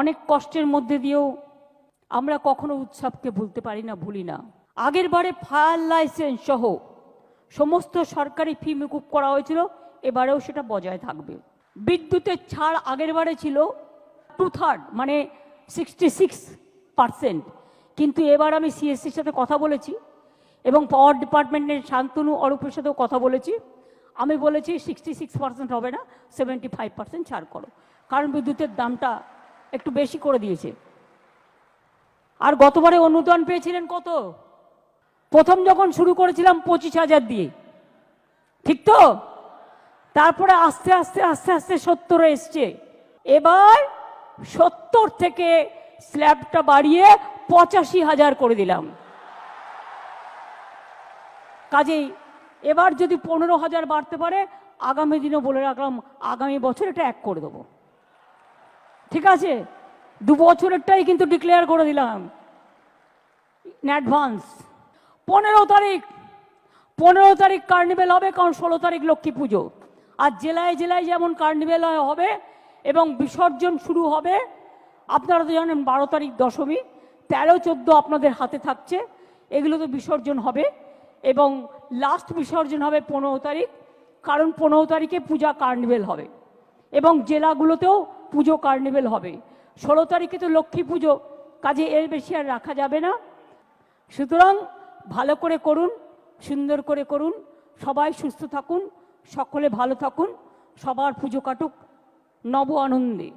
অনেক কষ্টের মধ্যে দিয়েও আমরা কখনো উৎসবকে ভুলতে পারি না, ভুলি না। আগের বারে ফায়ার লাইসেন্স সহ সমস্ত সরকারি ফি মুকুব করা হয়েছিল, এবারেও সেটা বজায় থাকবে। বিদ্যুতের ছাড় আগের বারে ছিল টু থার্ড মানে সিক্সটি সিক্স পারসেন্ট কিন্তু এবার আমি সিএসসির সাথে কথা বলেছি এবং পাওয়ার ডিপার্টমেন্টের শান্তনু অরূপের সাথেও কথা বলেছি। আমি বলেছি সিক্সটি সিক্স পার্সেন্ট হবে না সেভেন্টি ফাইভ পার্সেন্ট ছাড় করো। কারণ বিদ্যুতের দামটা একটু বেশি করে দিয়েছে। আর গতবারে অনুদান পেয়েছিলেন কত? প্রথম যখন শুরু করেছিলাম পঁচিশ হাজার দিয়ে। ঠিক তো? তারপরে আস্তে আস্তে আস্তে আস্তে সত্তরে এসছে। এবার সত্তর থেকে স্ল্যাবটা বাড়িয়ে পঁচাশি হাজার করে দিলাম। কাজেই এবার যদি পনেরো হাজার বাড়তে পারে, আগামী দিনও বলে রাখলাম, আগামী বছর এটা এক করে দেবো। ঠিক আছে? দু বছরেরটাই কিন্তু ডিক্লেয়ার করে দিলাম। ইন অ্যাডভান্স পনেরো তারিখ। পনেরো তারিখ কার্নিভেল হবে, কারণ ষোলো তারিখ লক্ষ্মী পুজো। আর জেলায় জেলায় যেমন কার্নিভেল হবে এবং বিসর্জন শুরু হবে, আপনারা তো জানেন বারো তারিখ দশমী, তেরো, চোদ্দ আপনাদের হাতে থাকছে। এগুলো তো বিসর্জন হবে এবং লাস্ট বিসর্জন হবে পনেরো তারিখ, কারণ পনেরো তারিখে পূজা কার্নিভেল হবে। এবং জেলাগুলোতেও পুজো কার্নিভেল হবে। ষোলো তারিখে তো লক্ষ্মী পুজো, কাজে এর বেশি আর রাখা যাবে না। সুতরাং ভালো করে করুন, সুন্দর করে করুন, সবাই সুস্থ থাকুন, সকলে ভালো থাকুন, সবার পুজো কাটুক। নব আনন্দে।